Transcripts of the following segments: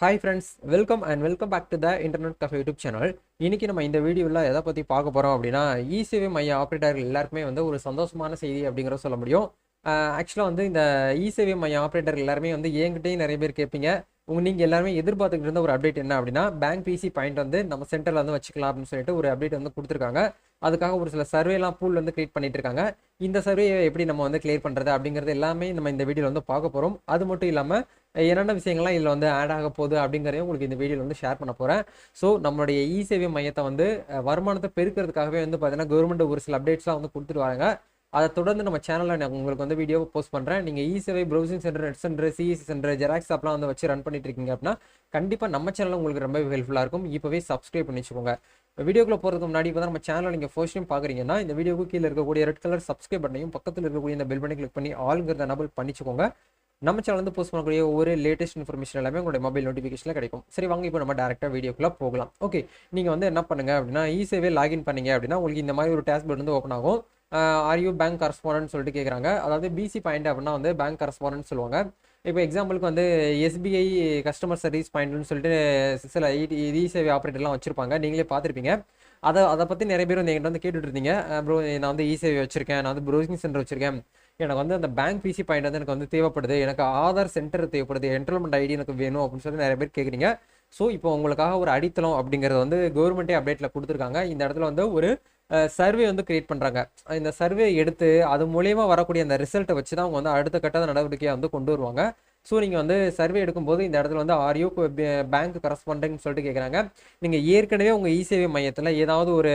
Hi friends welcome and welcome back to the internet cafe YouTube channel இன்றைக்கி நம்ம இந்த வீடியோவில் எதை பற்றி பார்க்க போகிறோம் அப்படின்னா இசேவை மைய ஆப்ரேட்டர்கள் எல்லாருக்குமே வந்து ஒரு சந்தோஷமான செய்தி அப்படிங்கிற சொல்ல முடியும். ஆக்சுவலாக வந்து இந்த இசேவை மைய ஆப்ரேட்டர்கள் எல்லாருமே வந்து என்கிட்டயும் நிறைய பேர் கேட்பீங்க. உங்க நீங்கள் எல்லாருமே எதிர்பார்த்துக்கிட்டு இருந்த ஒரு அப்டேட் என்ன அப்படின்னா பேங்க் பிசி பாயிண்ட் வந்து நம்ம சென்டரில் வந்து வச்சுக்கலாம் அப்படின்னு சொல்லிட்டு ஒரு அப்டேட் வந்து கொடுத்துருக்காங்க. அதுக்காக ஒரு சில சர்வேலாம் பூல் வந்து கிரியேட் பண்ணிட்டு இருக்காங்க இந்த சர்வே எப்படி நம்ம வந்து கிளியர் பண்ணுறது அப்படிங்கிறது எல்லாமே நம்ம இந்த வீடியோவில் வந்து பார்க்க போகிறோம் அது மட்டும் இல்லாமல் என்னென்ன விஷயங்கள்லாம் இதில் வந்து ஆட் ஆக போகுது அப்படிங்கிறதையும் உங்களுக்கு இந்த வீடியோவில் வந்து ஷேர் பண்ண போகிறேன் ஸோ நம்மளுடைய இ சேவை மையத்தை வந்து வருமானத்தை பெருக்கிறதுக்காகவே வந்து பார்த்தீங்கன்னா கவர்மெண்ட் ஒரு சில அப்டேட்ஸ்லாம் வந்து கொடுத்துட்டு வராங்க. அதை தொடர்ந்து நம்ம சேனலில் நான் உங்களுக்கு வந்து வீடியோ போஸ்ட் பண்ணுறேன் நீங்கள் ஈஸியாகவே browsing centre net centre CEC centre xerox ஆப்லாம் வந்து வச்சு ரன் பண்ணிட்டு இருக்கீங்க அப்படின்னா கண்டிப்பாக நம்ம சேனலில் உங்களுக்கு ரொம்ப ஹெல்ப்ஃபுல்லாக இருக்கும். இப்போவே சப்ஸ்கிரைப் பண்ணி வச்சுக்கோங்க. வீடியோக்குள்ள போகிறதுக்கு முன்னாடி இப்போ தான் நம்ம சேனலில் நீங்கள் ஃபர்ஸ்ட் டைம் பார்க்குறீங்கன்னா இந்த வீடியோக்கு கீழே இருக்கக்கூடிய ரெட் கலர் சப்ஸ்கிரைப் பண்ணையும் பக்கத்தில் இருக்கக்கூடிய இந்த பெல் பண்ணி கிளிக் பண்ணி ஆளுங்கிறத நபல் பண்ணிச்சுக்கோங்க நம்ம சேனல் வந்து போஸ்ட் பண்ணக்கூடிய ஒவ்வொரு லேட்டஸ்ட் இன்ஃபர்மேஷன் எல்லாமே உங்களுடைய மொபைல் நோட்டிஃபிகேஷனில் கிடைக்கும். சரி வாங்க இப்போ நம்ம டேரெக்டாக வீடியோக்குள்ளே போகலாம். ஓகே நீங்கள் வந்து என்ன பண்ணுங்க அப்படின்னா ஈஸியாகவே லாகின் பண்ணீங்க அப்படின்னா உங்களுக்கு இந்த மாதிரி ஒரு டேஷ்போர்ட் வந்து ஓப்பன் ஆகும். ஆர் யூ பேங்க் கரஸ்பாண்டன்ட் சொல்லிட்டு கேட்குறாங்க அதாவது பிசி பாயிண்ட் அப்படின்னா வந்து பேங்க் கரஸ்பாண்டன்ட் சொல்லுவாங்க. இப்போ எக்ஸாம்பிளுக்கு வந்து எஸ்பிஐ கஸ்டமர் சர்வீஸ் பாயிண்ட்னு சொல்லிட்டு சில இ சேவை ஆப்ரேட்டர்லாம் வச்சுருப்பாங்க. நீங்களே பார்த்துருப்பீங்க. அதை அதை பற்றி நிறைய பேர் வந்து என்கிட்ட வந்து கேட்டுட்டு இருந்தீங்க ப்ரோ நான் வந்து e இ சேவை வச்சுருக்கேன். நான் வந்து ப்ரௌசிங் சென்டர் வச்சுருக்கேன். எனக்கு வந்து அந்த பேங்க் பிசி பாயிண்ட் வந்து எனக்கு வந்து தேவைப்படுது. எனக்கு ஆதார் சென்டர் தேவைப்படுது. என்ரோல்மெண்ட் ஐடி எனக்கு வேணும் அப்படின்னு சொல்லி நிறைய பேர் கேட்குறீங்க ஸோ இப்போ உங்களுக்காக ஒரு அடித்தளம் அப்படிங்கிறது வந்து கவர்மெண்ட்டே அப்டேட்டில் கொடுத்துருக்காங்க. இந்த இடத்துல வந்து ஒரு சர்வே வந்து கிரியேட் பண்ணுறாங்க இந்த சர்வே எடுத்து அது மூலயமா வரக்கூடிய அந்த ரிசல்ட்டை வச்சு தான் அவங்க வந்து அடுத்த கட்ட நடவடிக்கையை வந்து கொண்டு வருவாங்க. ஸோ நீங்கள் வந்து சர்வே எடுக்கும்போது இந்த இடத்துல வந்து ஆர்யூ பேங்க் கரஸ்பாண்டன்ட் சொல்லிட்டு கேட்குறாங்க நீங்கள் ஏற்கனவே உங்கள் இசேவை மையத்தில் ஏதாவது ஒரு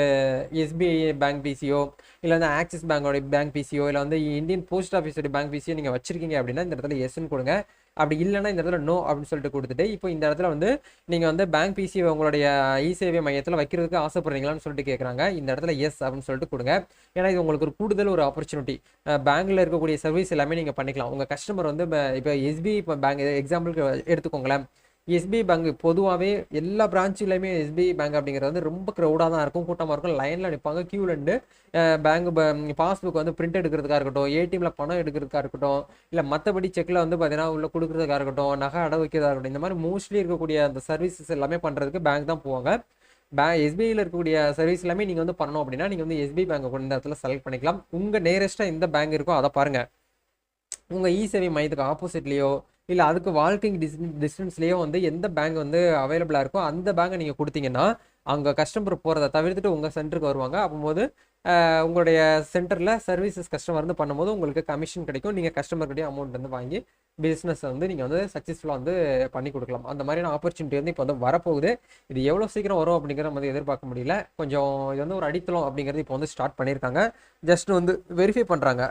எஸ்பிஐ பேங்க் பிசியோ இல்லை வந்து ஆக்சிஸ் பேங்கோடைய பேங்க் பிசியோ இல்லை வந்து இந்தியன் போஸ்ட் ஆஃபீஸோடைய பேங்க் பிசியோ நீங்கள் வச்சிருக்கீங்க அப்படின்னா இந்த இடத்துல எஸ்ன்னு கொடுங்க. அப்படி இல்லைன்னா இந்த இடத்துல நோ அப்படின்னு சொல்லிட்டு கொடுத்துட்டு இப்போ இந்த இடத்துல வந்து நீங்கள் வந்து பேங்க் பிசி உங்களுடைய இ சேவை மையத்தில் வைக்கிறதுக்கு ஆசைப்படுறீங்களான்னு சொல்லிட்டு கேட்குறாங்க இந்த இடத்துல எஸ் அப்படின்னு சொல்லிட்டு கொடுங்க. ஏன்னா இது உங்களுக்கு ஒரு கூடுதல் ஒரு ஆப்பர்ச்சுனிட்டி பேங்க்கில் இருக்கக்கூடிய சர்வீஸ் எல்லாமே நீங்கள் பண்ணிக்கலாம். உங்கள் கஸ்டமர் வந்து இப்போ எஸ்பிஐ இப்போ பேங்க் எக்ஸாம்பிளுக்கு எடுத்துக்கோங்களேன். எஸ்பிஐ பேங்க் பொதுவாகவே எல்லா பிரான்ச்சுலையுமே எஸ்பிஐ பேங்க் அப்படிங்கிறது வந்து ரொம்ப க்ரௌடாக தான் இருக்கும். கூட்டமாக இருக்கும். லைனில் நிற்பாங்க க்யூவில் நின்று பேங்க் பாஸ்புக் வந்து பிரிண்ட் எடுக்கிறதுக்காக இருக்கட்டும் ஏடிஎம்ல பணம் எடுக்கிறதுக்காக இருக்கட்டும் இல்லை மற்றபடி செக்கில் வந்து பார்த்தீங்கன்னா உள்ள கொடுக்குறதுக்காக இருக்கட்டும் நகை அடை வைக்கிறதா இருக்கட்டும் இந்த மாதிரி மோஸ்ட்லி இருக்கக்கூடிய அந்த சர்வீசஸ் எல்லாமே பண்ணுறதுக்கு பேங்க் தான் போவாங்க. பே எஸ்பிஐயில் இருக்கக்கூடிய சர்வீஸ் எல்லாமே நீங்கள் வந்து பண்ணணும் அப்படின்னா நீங்கள் வந்து எஸ்பிஐ பேங்க் கொண்ட இந்த இடத்துல செலக்ட் பண்ணிக்கலாம். உங்கள் நேரஸ்ட்டாக எந்த பேங்க் இருக்கோ அதை பாருங்கள் உங்கள் இ சேவை மையத்துக்கு ஆப்போசிட்லேயோ இல்லை அதுக்கு வால்கிங் டிஸ் டிஸ்டன்ஸ்லேயே வந்து எந்த பேங்க் வந்து அவைலபிளாக இருக்கோ அந்த பேங்கை நீங்கள் கொடுத்தீங்கன்னா அங்கே கஸ்டமர் போகிறத தவிர்த்துட்டு உங்கள் சென்டருக்கு வருவாங்க. அப்போது உங்களுடைய சென்டரில் சர்வீசஸ் கஸ்டமர் வந்து பண்ணும்போது உங்களுக்கு கமிஷன் கிடைக்கும். நீங்கள் கஸ்டமர்கிட்டே அமௌண்ட் வந்து வாங்கி பிஸ்னஸ் வந்து நீங்கள் வந்து சக்ஸஸ்ஃபுல்லாக வந்து பண்ணி கொடுக்கலாம். அந்த மாதிரியான ஆப்பர்ச்சுனிட்டி வந்து இப்போ வந்து வரப்போகுது. இது எவ்வளோ சீக்கிரம் வரும் அப்படிங்கிறத வந்து எதிர்பார்க்க முடியல. கொஞ்சம் இது வந்து ஒரு அடித்தளம் அப்படிங்கிறது இப்போ வந்து ஸ்டார்ட் பண்ணியிருக்காங்க. ஜஸ்ட் வந்து வெரிஃபை பண்ணுறாங்க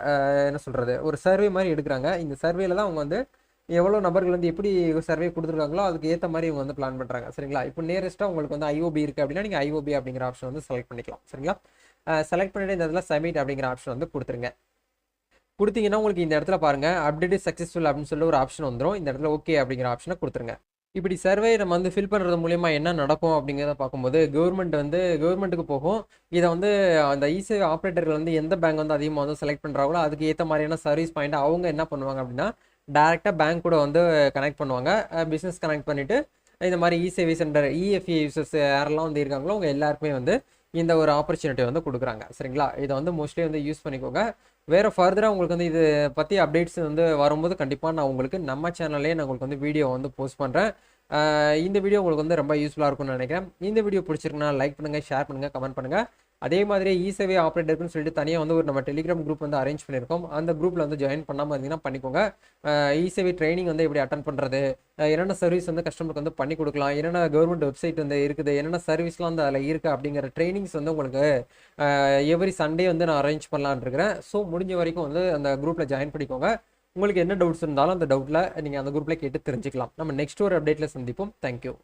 என்ன சொல்கிறது ஒரு சர்வே மாதிரி எடுக்கிறாங்க. இந்த சர்வேல தான் அவங்க வந்து எவ்வளோ நபர்கள் வந்து எப்படி சர்வே கொடுத்துருக்காங்களோ அதுக்கு ஏற்ற மாதிரி இவங்க வந்து பிளான் பண்ணுறாங்க சரிங்களா? இப்போ நியரஸ்ட்டாக உங்களுக்கு வந்து ஐஓபி இருக்குது அப்படின்னா நீங்கள் ஐஓபி அப்படிங்கிற ஆப்ஷன் வந்து செலக்ட் பண்ணிக்கலாம். சரிங்களா? செலக்ட் பண்ணிட்டு இந்த இடத்துல சப்மிட் அப்படிங்கிற ஆப்ஷன் வந்து கொடுத்துருங்க. கொடுத்தீங்கன்னா உங்களுக்கு இந்த இடத்துல பாருங்கள் அப்டேட் சக்ஸஸ்ஃபுல் அப்படின்னு சொல்லி ஒரு ஆப்ஷன் வந்துடும் இந்த இடத்துல ஓகே அப்படிங்கிற ஆப்ஷனை கொடுத்துருங்க. இப்படி சர்வே நம்ம வந்து ஃபில் பண்ணுறது மூலியமா என்ன நடக்கும் அப்படிங்கிறத பார்க்கும்போது கவர்மெண்ட் வந்து கவர்மெண்ட்டுக்கு போகும். இதை வந்து அந்த இசேவை ஆப்ரேட்டர்கள் வந்து எந்த பேங்க் வந்து அதிகமாக வந்து செலக்ட் பண்ணுறாங்களோ அதுக்கு ஏற்ற மாதிரியான சர்வீஸ் பாயிண்ட் அவங்க என்ன பண்ணுவாங்க அப்படின்னா டேரெக்டாக பேங்க் கூட வந்து கனெக்ட் பண்ணுவாங்க. பிஸ்னஸ் கனெக்ட் பண்ணிவிட்டு இந்த மாதிரி இ சேவை சென்டர் இஎஃப்இ யூசர்ஸ் யாரெல்லாம் வந்து இருக்காங்களோ அவங்க எல்லாருக்குமே வந்து இந்த ஒரு ஆப்பர்ச்சுனிட்டி வந்து கொடுக்குறாங்க. சரிங்களா? இதை வந்து மோஸ்ட்லி வந்து யூஸ் பண்ணிக்கோங்க. வேறு ஃபர்தராக உங்களுக்கு வந்து இது பற்றி அப்டேட்ஸ் வந்து வரும்போது கண்டிப்பாக நான் உங்களுக்கு நம்ம சேனல்லே நான் உங்களுக்கு வந்து வீடியோ வந்து போஸ்ட் பண்ணுறேன் இந்த வீடியோ உங்களுக்கு வந்து ரொம்ப யூஸ்ஃபுல்லாக இருக்கும்னு நினைக்கிறேன். இந்த வீடியோ பிடிச்சிருக்குன்னா லைக் பண்ணுங்கள் ஷேர் பண்ணுங்கள் கமெண்ட் பண்ணுங்கள் அதே மாதிரி இ சேவை ஆப்ரேட்டர்னு சொல்லிட்டு தனியாக வந்து ஒரு நம்ம டெலிகிராம் குரூப் வந்து அரேஞ்ச் பண்ணியிருக்கோம். அந்த குரூப்பில் வந்து ஜாயின் பண்ணாமல் இருந்தீங்கன்னா பண்ணிக்கோங்க. இ சேவை ட்ரைனிங் வந்து எப்படி அட்டன் பண்ணுறது என்னென்ன சர்வீஸ் வந்து கஸ்டமருக்கு வந்து பண்ணி கொடுக்கலாம்? என்னென்ன கவர்மெண்ட் வெப்சைட் வந்து இருக்குது? என்னென்ன சர்வீஸ்லாம் வந்து அதில் இருக்குது அப்படிங்கிற ட்ரைனிங்ஸ் வந்து உங்களுக்கு எவ்ரி சண்டே வந்து நான் அரேஞ்ச் பண்ணலான்னு இருக்கிறேன். ஸோ முடிஞ்ச வரைக்கும் வந்து அந்த குரூப்பில் ஜாயின் பண்ணிக்கோங்க. உங்களுக்கு என்ன டவுட்ஸ் இருந்தாலும் அந்த டவுட்டில் நீங்கள் அந்த குரூப்பில் கேட்டு தெரிஞ்சுக்கலாம். நம்ம நெக்ஸ்ட் ஒரு அப்டேட்டில் சந்திப்போம். தேங்க்யூ